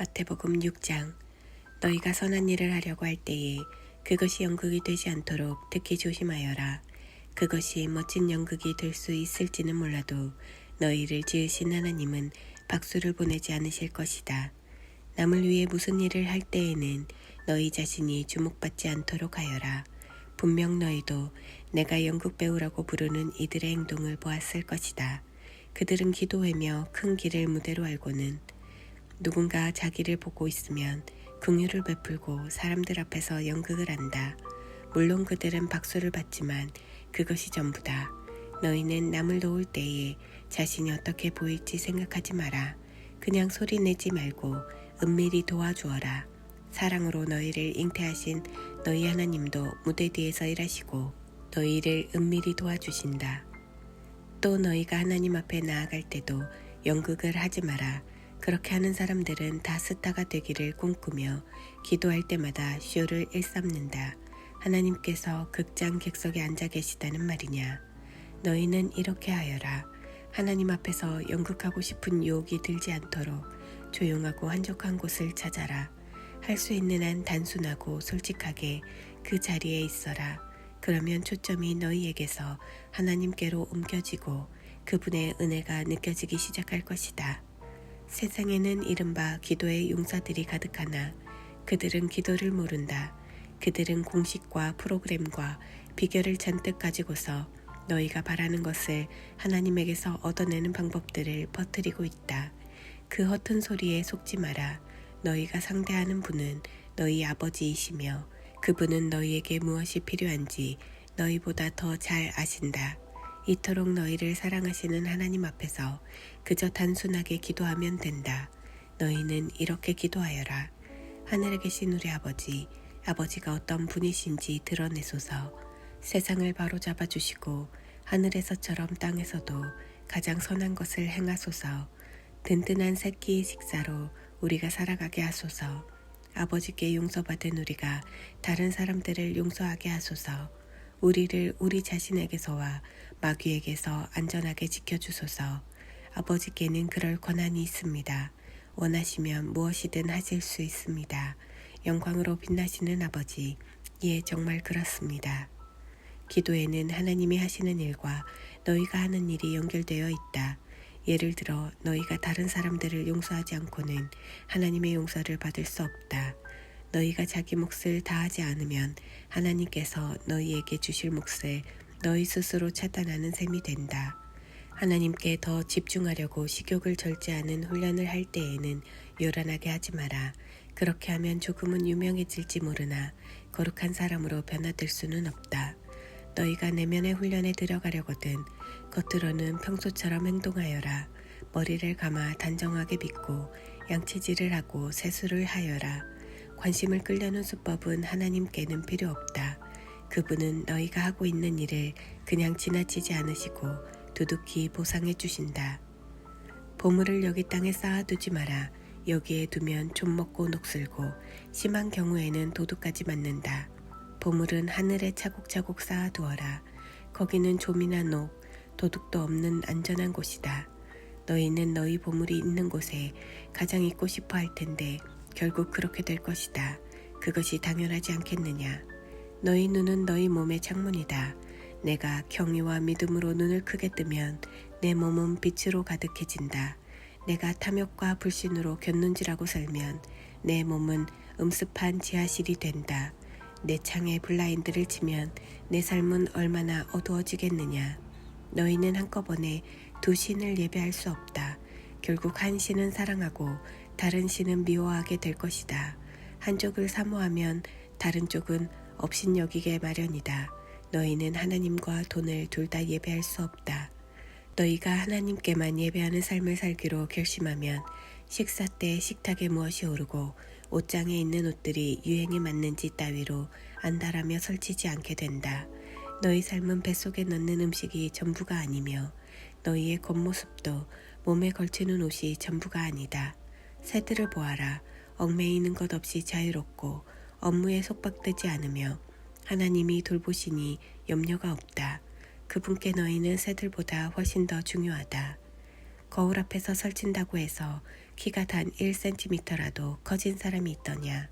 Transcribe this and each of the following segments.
마태복음 6장 너희가 선한 일을 하려고 할 때에 그것이 연극이 되지 않도록 특히 조심하여라. 그것이 멋진 연극이 될 수 있을지는 몰라도 너희를 지으신 하나님은 박수를 보내지 않으실 것이다. 남을 위해 무슨 일을 할 때에는 너희 자신이 주목받지 않도록 하여라. 분명 너희도 내가 연극 배우라고 부르는 이들의 행동을 보았을 것이다. 그들은 기도하며 큰 길을 무대로 알고는 누군가 자기를 보고 있으면 긍휼을 베풀고 사람들 앞에서 연극을 한다. 물론 그들은 박수를 받지만 그것이 전부다. 너희는 남을 도울 때에 자신이 어떻게 보일지 생각하지 마라. 그냥 소리 내지 말고 은밀히 도와주어라. 사랑으로 너희를 잉태하신 너희 하나님도 무대 뒤에서 일하시고 너희를 은밀히 도와주신다. 또 너희가 하나님 앞에 나아갈 때도 연극을 하지 마라. 그렇게 하는 사람들은 다 스타가 되기를 꿈꾸며 기도할 때마다 쇼를 일삼는다. 하나님께서 극장 객석에 앉아 계시다는 말이냐. 너희는 이렇게 하여라. 하나님 앞에서 연극하고 싶은 유혹이 들지 않도록 조용하고 한적한 곳을 찾아라. 할 수 있는 한 단순하고 솔직하게 그 자리에 있어라. 그러면 초점이 너희에게서 하나님께로 옮겨지고 그분의 은혜가 느껴지기 시작할 것이다. 세상에는 이른바 기도의 용사들이 가득하나 그들은 기도를 모른다. 그들은 공식과 프로그램과 비결을 잔뜩 가지고서 너희가 바라는 것을 하나님에게서 얻어내는 방법들을 퍼뜨리고 있다. 그 허튼 소리에 속지 마라. 너희가 상대하는 분은 너희 아버지이시며 그분은 너희에게 무엇이 필요한지 너희보다 더 잘 아신다. 이토록 너희를 사랑하시는 하나님 앞에서 그저 단순하게 기도하면 된다. 너희는 이렇게 기도하여라. 하늘에 계신 우리 아버지, 아버지가 어떤 분이신지 드러내소서. 세상을 바로 잡아 주시고 하늘에서처럼 땅에서도 가장 선한 것을 행하소서. 든든한 새끼의 식사로 우리가 살아가게 하소서. 아버지께 용서받은 우리가 다른 사람들을 용서하게 하소서. 우리를 우리 자신에게서와 마귀에게서 안전하게 지켜주소서. 아버지께는 그럴 권한이 있습니다. 원하시면 무엇이든 하실 수 있습니다. 영광으로 빛나시는 아버지, 예, 정말 그렇습니다. 기도에는 하나님이 하시는 일과 너희가 하는 일이 연결되어 있다. 예를 들어 너희가 다른 사람들을 용서하지 않고는 하나님의 용서를 받을 수 없다. 너희가 자기 몫을 다하지 않으면 하나님께서 너희에게 주실 몫을 너희 스스로 차단하는 셈이 된다. 하나님께 더 집중하려고 식욕을 절제하는 훈련을 할 때에는 요란하게 하지 마라. 그렇게 하면 조금은 유명해질지 모르나 거룩한 사람으로 변화될 수는 없다. 너희가 내면의 훈련에 들어가려거든 겉으로는 평소처럼 행동하여라. 머리를 감아 단정하게 빗고 양치질을 하고 세수를 하여라. 관심을 끌려는 수법은 하나님께는 필요 없다. 그분은 너희가 하고 있는 일을 그냥 지나치지 않으시고 두둑히 보상해 주신다. 보물을 여기 땅에 쌓아두지 마라. 여기에 두면 좀 먹고 녹슬고 심한 경우에는 도둑까지 맞는다. 보물은 하늘에 차곡차곡 쌓아두어라. 거기는 좀이나 녹, 도둑도 없는 안전한 곳이다. 너희는 너희 보물이 있는 곳에 가장 있고 싶어 할 텐데 결국 그렇게 될 것이다. 그것이 당연하지 않겠느냐. 너희 눈은 너희 몸의 창문이다. 내가 경의와 믿음으로 눈을 크게 뜨면 내 몸은 빛으로 가득해진다. 내가 탐욕과 불신으로 곁눈질하고 살면 내 몸은 음습한 지하실이 된다. 내 창에 블라인드를 치면 내 삶은 얼마나 어두워지겠느냐. 너희는 한꺼번에 두 신을 예배할 수 없다. 결국 한 신은 사랑하고 다른 신은 미워하게 될 것이다. 한쪽을 사모하면 다른 쪽은 업신여기게 마련이다. 너희는 하나님과 돈을 둘 다 예배할 수 없다. 너희가 하나님께만 예배하는 삶을 살기로 결심하면 식사 때 식탁에 무엇이 오르고 옷장에 있는 옷들이 유행에 맞는지 따위로 안달하며 설치지 않게 된다. 너희 삶은 뱃속에 넣는 음식이 전부가 아니며 너희의 겉모습도 몸에 걸치는 옷이 전부가 아니다. 새들을 보아라. 얽매이는 것 없이 자유롭고 업무에 속박되지 않으며 하나님이 돌보시니 염려가 없다. 그분께 너희는 새들보다 훨씬 더 중요하다. 거울 앞에서 설친다고 해서 키가 단 1cm라도 커진 사람이 있더냐.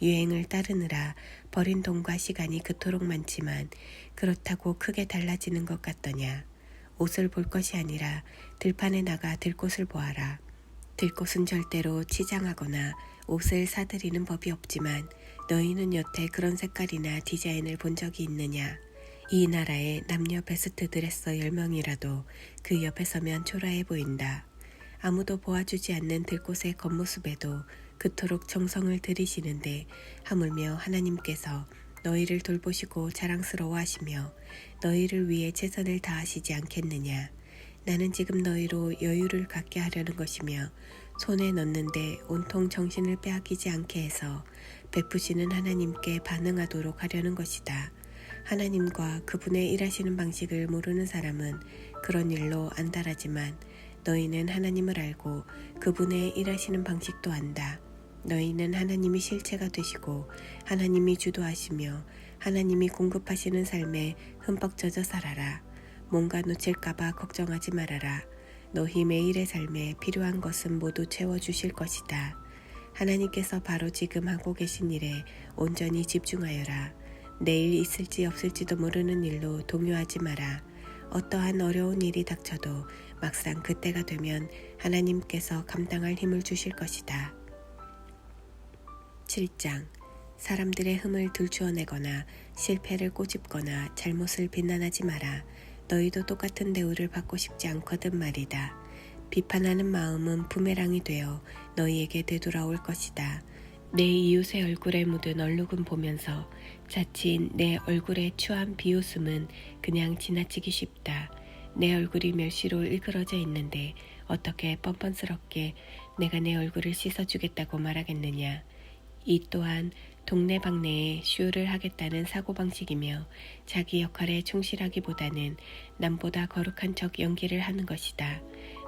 유행을 따르느라 버린 돈과 시간이 그토록 많지만 그렇다고 크게 달라지는 것 같더냐. 옷을 볼 것이 아니라 들판에 나가 들꽃을 보아라. 들꽃은 절대로 치장하거나 옷을 사들이는 법이 없지만 너희는 여태 그런 색깔이나 디자인을 본 적이 있느냐? 이 나라의 남녀 베스트 드레서 10명이라도 그 옆에 서면 초라해 보인다. 아무도 보아주지 않는 들꽃의 겉모습에도 그토록 정성을 들이시는데 하물며 하나님께서 너희를 돌보시고 자랑스러워하시며 너희를 위해 최선을 다하시지 않겠느냐. 나는 지금 너희로 여유를 갖게 하려는 것이며 손에 넣는데 온통 정신을 빼앗기지 않게 해서 베푸시는 하나님께 반응하도록 하려는 것이다. 하나님과 그분의 일하시는 방식을 모르는 사람은 그런 일로 안달하지만 너희는 하나님을 알고 그분의 일하시는 방식도 안다. 너희는 하나님이 실체가 되시고 하나님이 주도하시며 하나님이 공급하시는 삶에 흠뻑 젖어 살아라. 뭔가 놓칠까봐 걱정하지 말아라. 너희 매일의 삶에 필요한 것은 모두 채워주실 것이다. 하나님께서 바로 지금 하고 계신 일에 온전히 집중하여라. 내일 있을지 없을지도 모르는 일로 동요하지 마라. 어떠한 어려운 일이 닥쳐도 막상 그때가 되면 하나님께서 감당할 힘을 주실 것이다. 7장 사람들의 흠을 들추어내거나 실패를 꼬집거나 잘못을 비난하지 마라. 너희도 똑같은 대우를 받고 싶지 않거든 말이다. 비판하는 마음은 부메랑이 되어 너희에게 되돌아올 것이다. 내 이웃의 얼굴에 묻은 얼룩은 보면서 자칫 내 얼굴에 추한 비웃음은 그냥 지나치기 쉽다. 내 얼굴이 멸시로 일그러져 있는데 어떻게 뻔뻔스럽게 내가 내 얼굴을 씻어주겠다고 말하겠느냐. 이 또한 동네방네에 쇼를 하겠다는 사고방식이며 자기 역할에 충실하기보다는 남보다 거룩한 척 연기를 하는 것이다.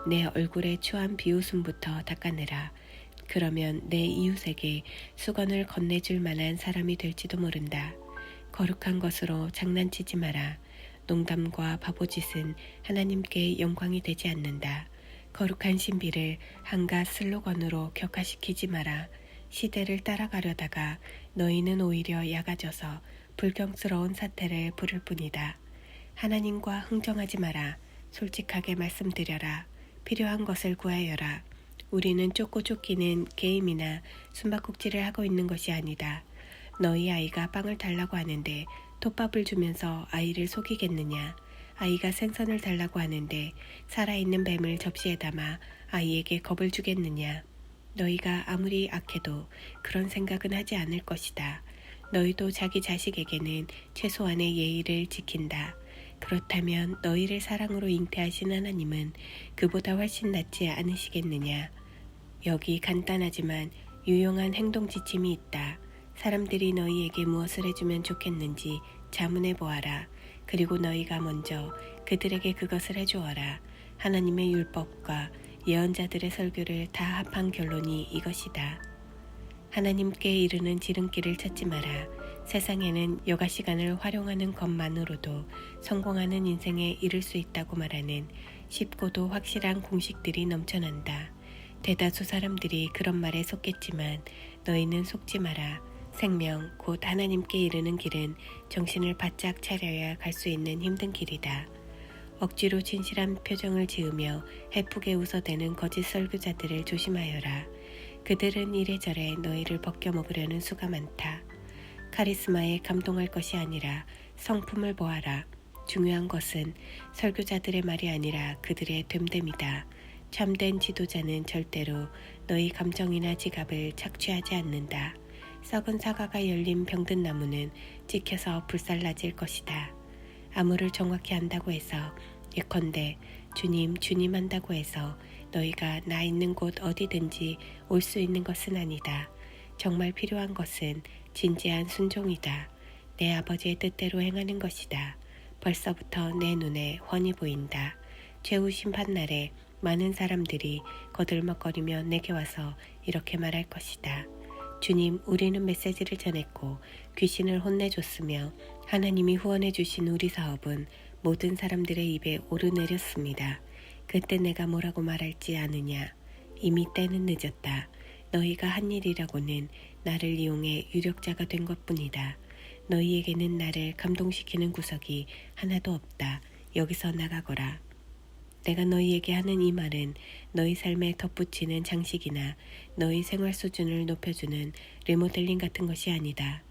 내 얼굴에 추한 비웃음부터 닦아내라. 그러면 내 이웃에게 수건을 건네줄 만한 사람이 될지도 모른다. 거룩한 것으로 장난치지 마라. 농담과 바보짓은 하나님께 영광이 되지 않는다. 거룩한 신비를 한갓 슬로건으로 격화시키지 마라. 시대를 따라가려다가 너희는 오히려 약아져서 불경스러운 사태를 부를 뿐이다. 하나님과 흥정하지 마라. 솔직하게 말씀드려라. 필요한 것을 구하여라. 우리는 쫓고 쫓기는 게임이나 숨바꼭질을 하고 있는 것이 아니다. 너희 아이가 빵을 달라고 하는데 톱밥을 주면서 아이를 속이겠느냐? 아이가 생선을 달라고 하는데 살아있는 뱀을 접시에 담아 아이에게 겁을 주겠느냐? 너희가 아무리 악해도 그런 생각은 하지 않을 것이다. 너희도 자기 자식에게는 최소한의 예의를 지킨다. 그렇다면 너희를 사랑으로 잉태하신 하나님은 그보다 훨씬 낫지 않으시겠느냐? 여기 간단하지만 유용한 행동 지침이 있다. 사람들이 너희에게 무엇을 해주면 좋겠는지 자문해 보아라. 그리고 너희가 먼저 그들에게 그것을 해주어라. 하나님의 율법과 예언자들의 설교를 다 합한 결론이 이것이다. 하나님께 이르는 지름길을 찾지 마라. 세상에는 여가 시간을 활용하는 것만으로도 성공하는 인생에 이를 수 있다고 말하는 쉽고도 확실한 공식들이 넘쳐난다. 대다수 사람들이 그런 말에 속겠지만 너희는 속지 마라. 생명, 곧 하나님께 이르는 길은 정신을 바짝 차려야 갈 수 있는 힘든 길이다. 억지로 진실한 표정을 지으며 해프게 웃어대는 거짓 설교자들을 조심하여라. 그들은 이래저래 너희를 벗겨먹으려는 수가 많다. 카리스마에 감동할 것이 아니라 성품을 보아라. 중요한 것은 설교자들의 말이 아니라 그들의 됨됨이다. 참된 지도자는 절대로 너희 감정이나 지갑을 착취하지 않는다. 썩은 사과가 열린 병든 나무는 찍혀서 불살라질 것이다. 암호를 정확히 안다고 해서 예컨대 주님 주님 한다고 해서 너희가 나 있는 곳 어디든지 올 수 있는 것은 아니다. 정말 필요한 것은 진지한 순종이다. 내 아버지의 뜻대로 행하는 것이다. 벌써부터 내 눈에 훤히 보인다. 최후 심판날에 많은 사람들이 거들먹거리며 내게 와서 이렇게 말할 것이다. 주님, 우리는 메시지를 전했고 귀신을 혼내줬으며 하나님이 후원해 주신 우리 사업은 모든 사람들의 입에 오르내렸습니다. 그때 내가 뭐라고 말할지 아느냐? 이미 때는 늦었다. 너희가 한 일이라고는 나를 이용해 유력자가 된 것뿐이다. 너희에게는 나를 감동시키는 구석이 하나도 없다. 여기서 나가거라. 내가 너희에게 하는 이 말은 너희 삶에 덧붙이는 장식이나 너희 생활 수준을 높여주는 리모델링 같은 것이 아니다.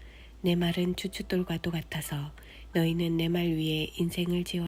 내 말은 주춧돌과도 같아서 너희는 내 말 위에 인생을 지어